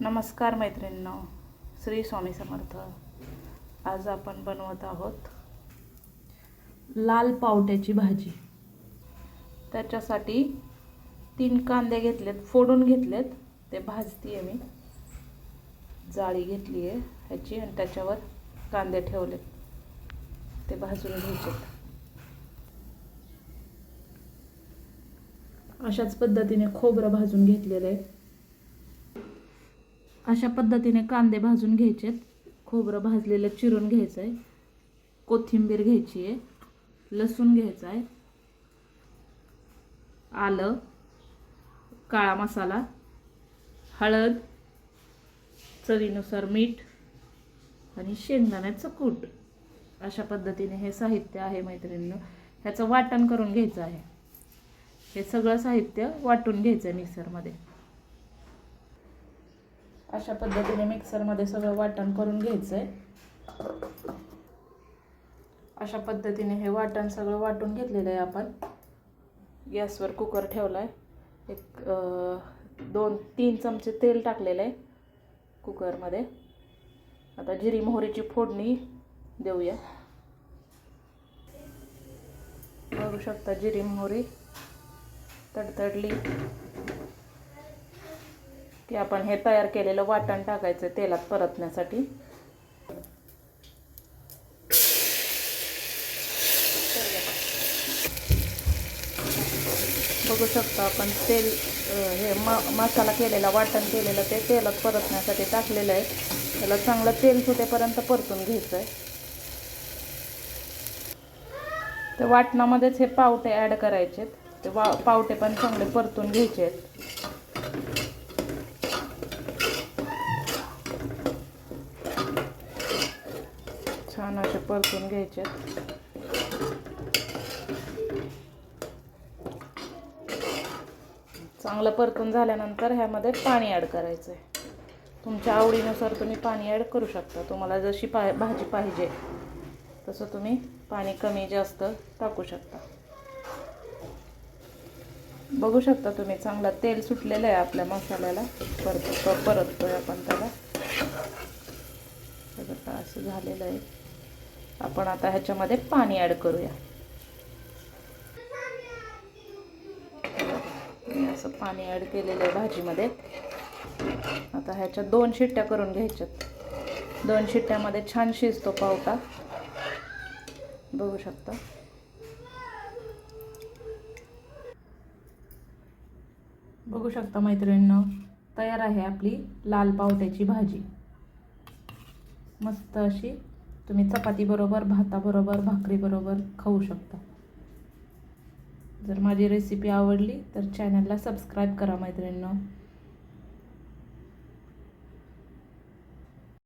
नमस्कार मैत्रिणींनो श्री स्वामी समर्थ. आज आपण बनवत आहोत लाल पावट्याची भाजी. त्याच्यासाठी तीन कांदे घेतलेत फोडून घेतलेत. ते भाजती आहे मी. जाळी घेतली आहे ह्याची आणि त्याच्यावर कांदे ठेवलेत. ते भाजून घ्यायचेत. अशाच पद्धतीने खोबरं भाजून घेतलेलं आहे. अशा पद्धतीने कांदे भाजून घ्यायचेत. खोबरं भाजलेलं चिरून घ्यायचं आहे कोथिंबीर घ्यायची आहे लसूण घ्यायचं आहे आलं. काळा मसाला. हळद. चवीनुसार मीठ. आणि शेंगदाण्याचं कूट. अशा पद्धतीने हे साहित्य आहे मैत्रिणींनो. ह्याचं वाटण करून घ्यायचं आहे. हे सगळं साहित्य वाटून घ्यायचं आहे मिक्सरमध्ये. अशा पद्धतीने मिक्सरमध्ये सगळं वाटण करून घ्यायचं आहे अशा पद्धतीने हे वाटण सगळं वाटून घेतलेलं आहे आपण. गॅसवर कुकर ठेवला आहे एक दोन तीन चमचे तेल टाकलेलं आहे कुकरमध्ये. आता जिरी मोहरीची फोडणी देऊया. बघू शकता जिरी मोहरी तडतडली. की आपण हे तयार केलेलं वाटण टाकायचं तेलात परतण्यासाठी. बघू शकतो आपण तेल हे म मसाला केलेला वाटण केलेलं ते तेलात परतण्यासाठी टाकलेलं आहे. त्याला चांगलं तेल सुटेपर्यंत परतून घ्यायचं आहे ते वाटणामध्येच हे पावटे ॲड करायचे ते वा पावटे पण चांगले परतून घ्यायचे आहेत छान असे परतून घ्यायचे. चांगलं परतून झाल्यानंतर ह्यामध्ये पाणी ॲड करायचं आहे तुमच्या आवडीनुसार तुम्ही पाणी ॲड करू शकता. तुम्हाला जशी पा भाजी पाहिजे तसं तुम्ही पाणी कमी जास्त टाकू शकता. बघू शकता तुम्ही चांगला तेल सुटलेलं आहे आपल्या मसाल्याला. परत परततोय आपण त्याला. असं झालेलं आहे. आपण आता ह्याच्यामध्ये पाणी ॲड करूया. असं पाणी ॲड केलेलं आहे भाजीमध्ये. आता ह्याच्या दोन शिट्ट्या करून घ्यायच्यात. दोन शिट्ट्यामध्ये छान शिजतो पावटा. बघू शकता. बघू शकता मैत्रिणीनं तयार आहे आपली लाल पावट्याची भाजी. मस्त अशी तुम्ही चपातीबरोबर भाताबरोबर भाकरीबरोबर खाऊ शकता. जर माझी रेसिपी आवडली तर चॅनलला सबस्क्राईब करा मैत्रिणींनो.